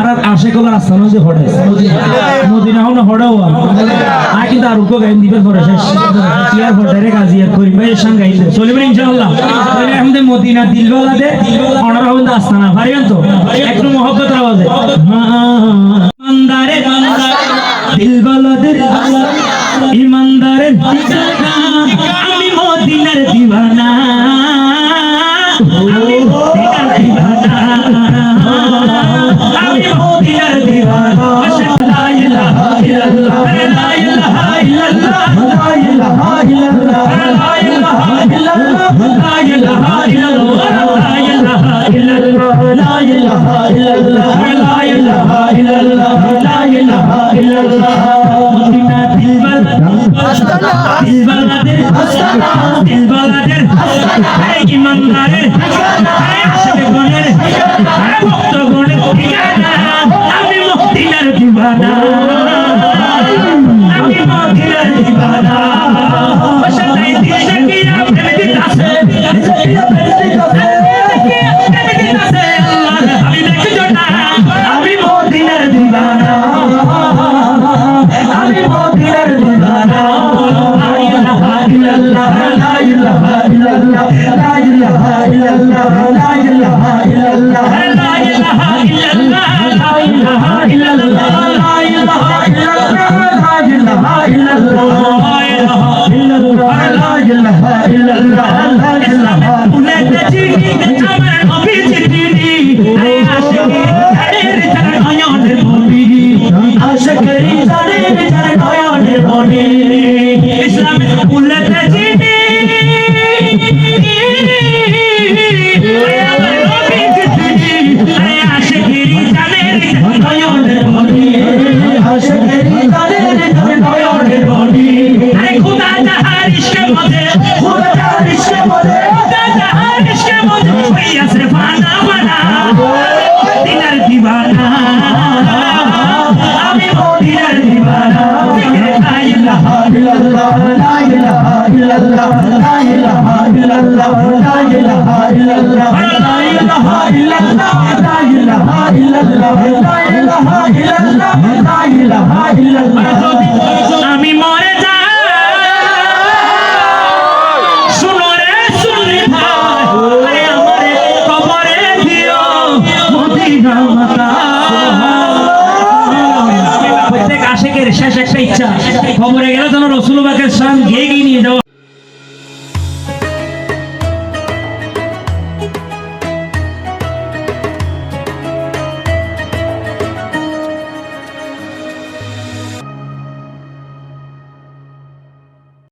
আর আশে কলার আস্তানা যে হড়ে মদিনা হন হড়াও আ কিন্তু আর উকো গাইন দিবে পরে শেষ ইয়ার ডাইরেক্ট আজি আর করি ভাই সঙ্গ গাইতে চলিবেন ইনশাআল্লাহ তাহলে এখন মদিনা তো একটু মহব্বত আওয়াজে ইমানদারে দিলওয়ালা দে ইমানদারে আমি মদিনার দিওয়ানা আমি মদিনার দিওয়ানা আমি মদিনার দিওয়ানা লা ইলাহা ইল্লাল্লাহ। লা ইলাহা ইল্লাল্লাহ। লা ইলাহা ইল্লাল্লাহ। ইমানদারের গুণের ভক্ত গুণের আমি মদিনার দিবানা। আমি মদিনার দিবানা। ইল্লাল্লাহ লা ইলাহা ইল্লাল্লাহ লা ইলাহা ইল্লাল্লাহ লা ইলাহা ইল্লাল্লাহ লা ইলাহা ইল্লাল্লাহ লা ইলাহা ইল্লাল্লাহ লা ইলাহা ইল্লাল্লাহ লা ইলাহা ইল্লাল্লাহ লা ইলাহা উনাতে চিনি আমার নবী চিনি আরে আশিকি আরে তার নয়নের মনি illallah la ilaha illallah la ilaha illallah la ilaha illallah la ilaha illallah la ilaha illallah la ilaha illallah la ilaha illallah আমি মরে শেষ একটা ইচ্ছা খবরে গেলে Hashem